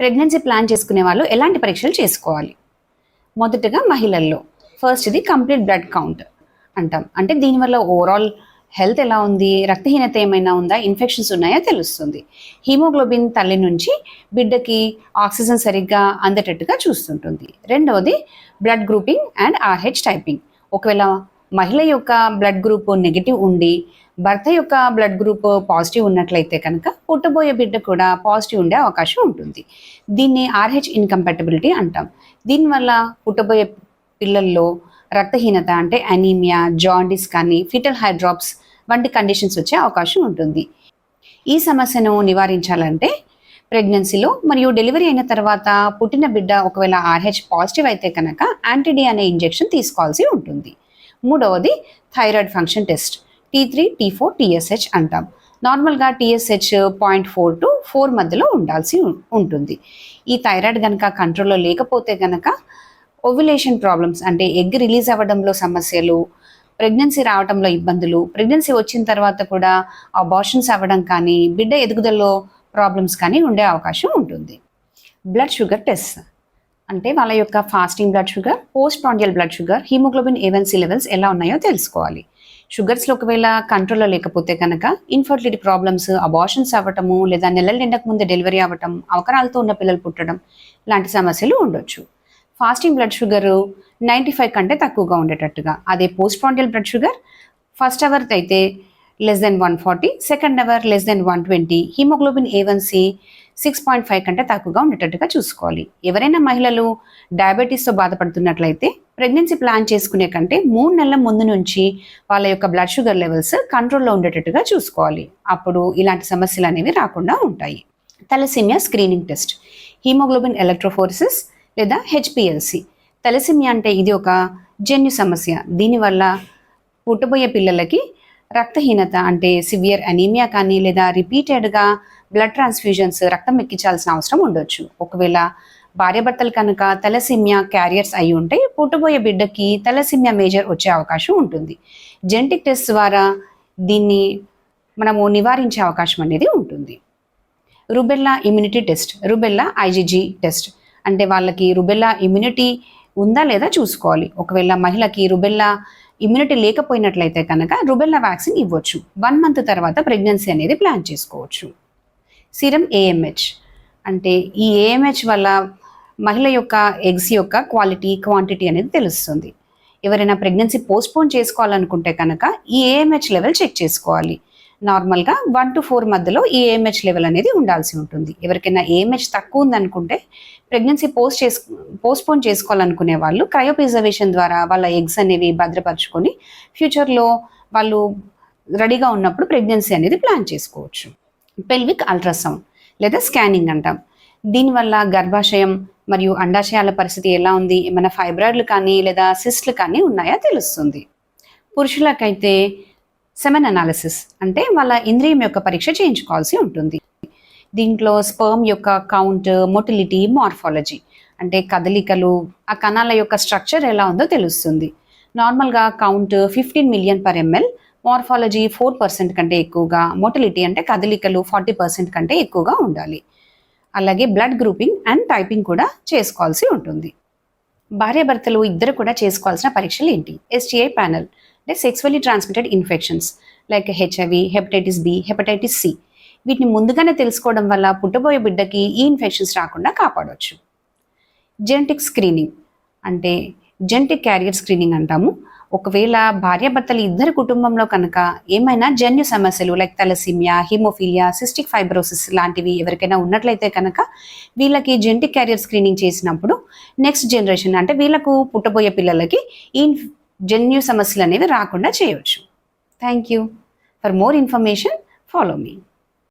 Pregnancy plan చేసుకునే వాళ్ళు ఎలాంటి పరీక్షలు చేసుకోవాలి? మొదటగా మహిళల్లో. ఫస్ట్ ఇది కంప్లీట్ బ్లడ్ కౌంట్ అంటాం. అంటే దీనివల్ల ఓవరాల్ హెల్త్ ఎలా ఉంది? రక్తహీనత ఏమైనా ఉందా? ఇన్ఫెక్షన్స్ ఉన్నాయా? తెలుస్తుంది. హీమోగ్లోబిన్ తల్లి నుంచి బిడ్డకి ఆక్సిజన్ సరిగ్గా అందేటట్టుగా చూస్తుంటుంది. రెండవది blood grouping and Rh typing. ఒకవేళ మహిళ యొక్క బ్లడ్ గ్రూప్ నెగిటివ్ ఉండి భర్త యొక్క బ్లడ్ గ్రూప్ పాజిటివ్ ఉన్నట్లయితే కనుక పుట్టబోయే బిడ్డ కూడా పాజిటివ్ ఉండే అవకాశం ఉంటుంది. దీన్ని ఆర్హెచ్ ఇన్కంపాటబిలిటీ అంటాం. దీనివల్ల పుట్టబోయే పిల్లల్లో రక్తహీనత అంటే అనీమియా జాండిస్ కానీ ఫిటల్ హైడ్రాప్స్ వంటి కండిషన్స్ వచ్చే అవకాశం ఉంటుంది. ఈ సమస్యను నివారించాలంటే ప్రెగ్నెన్సీలో మరియు డెలివరీ అయిన తర్వాత పుట్టిన బిడ్డ ఒకవేళ ఆర్హెచ్ పాజిటివ్ అయితే కనుక యాంటీడీ అనే ఇంజెక్షన్ తీసుకోవాల్సి ఉంటుంది. మూడవది thyroid function test T three T four TSH అంటాం. నార్మల్గా TSH point four to four మధ్యలో ఉండాల్సి ఉంటుంది. ఈ థైరాయిడ్ కనుక కంట్రోల్లో లేకపోతే కనుక ఓవ్యులేషన్ ప్రాబ్లమ్స్ అంటే ఎగ్ రిలీజ్ అవ్వడంలో సమస్యలు ప్రెగ్నెన్సీ రావడంలో ఇబ్బందులు ప్రెగ్నెన్సీ వచ్చిన తర్వాత కూడా అబార్షన్స్ అవ్వడం కానీ బిడ్డ ఎదుగుదలలో ప్రాబ్లమ్స్ కానీ ఉండే అవకాశం ఉంటుంది. బ్లడ్ షుగర్ టెస్ట్ అంటే వాళ్ళ యొక్క fasting blood sugar post prandial blood sugar haemoglobin A one C levels ఎలా ఉన్నాయో తెలుసుకోవాలి. షుగర్స్లో ఒకవేళ కంట్రోల్లో లేకపోతే కనుక ఇన్ఫర్టిలిటీ ప్రాబ్లమ్స్ అబార్షన్స్ అవ్వటము లేదా నెలల నిండక ముందే డెలివరీ అవ్వటం అవకరాలతో ఉన్న పిల్లలు పుట్టడం లాంటి సమస్యలు ఉండొచ్చు. Fasting blood sugar ninety five కంటే తక్కువగా ఉండేటట్టుగా. అదే post prandial blood sugar first hour అయితే less than one forty second hour less than one twenty haemoglobin A one C six point five కంటే తక్కువగా ఉండేటట్టుగా చూసుకోవాలి. ఎవరైనా మహిళలు డయాబెటీస్తో బాధపడుతున్నట్లయితే ప్రెగ్నెన్సీ ప్లాన్ చేసుకునే కంటే మూడు నెలల ముందు నుంచి వాళ్ళ యొక్క బ్లడ్ షుగర్ లెవెల్స్ కంట్రోల్లో ఉండేటట్టుగా చూసుకోవాలి. అప్పుడు ఇలాంటి సమస్యలు అనేవి రాకుండా ఉంటాయి. Thalassaemia screening test haemoglobin electrophoresis లేదా హెచ్పిఎల్సి తలసిమియా అంటే ఇది ఒక జన్యు సమస్య. దీనివల్ల పుట్టబోయే పిల్లలకి రక్తహీనత అంటే సివియర్ అనీమియా కానీ లేదా రిపీటెడ్గా బ్లడ్ ట్రాన్స్ఫ్యూజన్స్ రక్తం ఎక్కించాల్సిన అవసరం ఉండొచ్చు. ఒకవేళ భార్యాభర్తలు కనుక తలసిమియా క్యారియర్స్ అయి ఉంటే పుట్టబోయే బిడ్డకి తలసిమియా మేజర్ వచ్చే అవకాశం ఉంటుంది. జెనటిక్ టెస్ట్ ద్వారా దీన్ని మనము నివారించే అవకాశం అనేది ఉంటుంది. Rubella immunity test rubella IgG test అంటే వాళ్ళకి రుబెల్లా ఇమ్యూనిటీ ఉందా లేదా చూసుకోవాలి. ఒకవేళ మహిళకి రుబెల్లా ఇమ్యూనిటీ లేకపోయినట్లయితే కనుక రుబెల్లా వ్యాక్సిన్ ఇవ్వచ్చు. వన్ మంత్ తర్వాత ప్రెగ్నెన్సీ అనేది ప్లాన్ చేసుకోవచ్చు. సీరం ఏఎంహెచ్ అంటే ఈ ఏఎంహెచ్ వల్ల మహిళ యొక్క ఎగ్స్ యొక్క క్వాలిటీ క్వాంటిటీ అనేది తెలుస్తుంది. ఎవరైనా ప్రెగ్నెన్సీ పోస్ట్పోన్ చేసుకోవాలనుకుంటే కనుక ఈ ఏఎంహెచ్ లెవెల్ చెక్ చేసుకోవాలి. నార్మల్గా వన్ టు ఫోర్ మధ్యలో ఈ ఏఎంహెచ్ లెవెల్ అనేది ఉండాల్సి ఉంటుంది. ఎవరికైనా ఏఎంహెచ్ తక్కువ ఉందనుకుంటే ప్రెగ్నెన్సీ పోస్ట్ చేసు పోస్ట్పోన్ చేసుకోవాలనుకునే వాళ్ళు క్రయోప్రిజర్వేషన్ ద్వారా వాళ్ళ ఎగ్స్ అనేవి భద్రపరచుకొని ఫ్యూచర్లో వాళ్ళు రెడీగా ఉన్నప్పుడు ప్రెగ్నెన్సీ అనేది ప్లాన్ చేసుకోవచ్చు. పెల్విక్ అల్ట్రాసౌండ్ లేదా స్కానింగ్ అంటాం. దీనివల్ల గర్భాశయం మరియు అండాశయాల పరిస్థితి ఎలా ఉంది? ఏమైనా ఫైబ్రాయిడ్లు కానీ లేదా సిస్ట్లు కానీ ఉన్నాయా? తెలుస్తుంది. పురుషులకైతే సెమెన్ అనాలిసిస్ అంటే వాళ్ళ ఇంద్రియం యొక్క పరీక్ష చేయించుకోవాల్సి ఉంటుంది. దీంట్లో స్పర్మ్ యొక్క కౌంట్ మొటిలిటీ మార్ఫాలజీ అంటే కదలికలు ఆ కణాల యొక్క స్ట్రక్చర్ ఎలా ఉందో తెలుస్తుంది. నార్మల్గా count fifteen million per ML morphology four percent కంటే ఎక్కువగా మోటిలిటీ అంటే కదలికలు ఫార్టీ పర్సెంట్ కంటే ఎక్కువగా ఉండాలి. అలాగే బ్లడ్ గ్రూపింగ్ అండ్ టైపింగ్ కూడా చేసుకోవాల్సి ఉంటుంది. భార్యాభర్తలు ఇద్దరు కూడా చేసుకోవాల్సిన పరీక్షలు ఏంటి? ఎస్టీఐ ప్యానల్ అంటే sexually transmitted infections like HIV hepatitis B hepatitis C వీటిని ముందుగానే తెలుసుకోవడం వల్ల పుట్టబోయే బిడ్డకి ఈ ఇన్ఫెక్షన్స్ రాకుండా కాపాడవచ్చు జెనటిక్ స్క్రీనింగ్ అంటే జెనటిక్ క్యారియర్ స్క్రీనింగ్ అంటాము. ఒకవేళ భార్యాభర్తలు ఇద్దరి కుటుంబంలో కనుక ఏమైనా జన్యు సమస్యలు like thalassaemia haemophilia cystic fibrosis లాంటివి ఎవరికైనా ఉన్నట్లయితే కనుక వీళ్ళకి జెంటిక్ క్యారియర్ స్క్రీనింగ్ చేసినప్పుడు నెక్స్ట్ జనరేషన్ అంటే వీళ్ళకు పుట్టబోయే పిల్లలకి ఈ జన్యు సమస్యలు అనేవి రాకుండా చేయవచ్చు. Thank you for more information follow me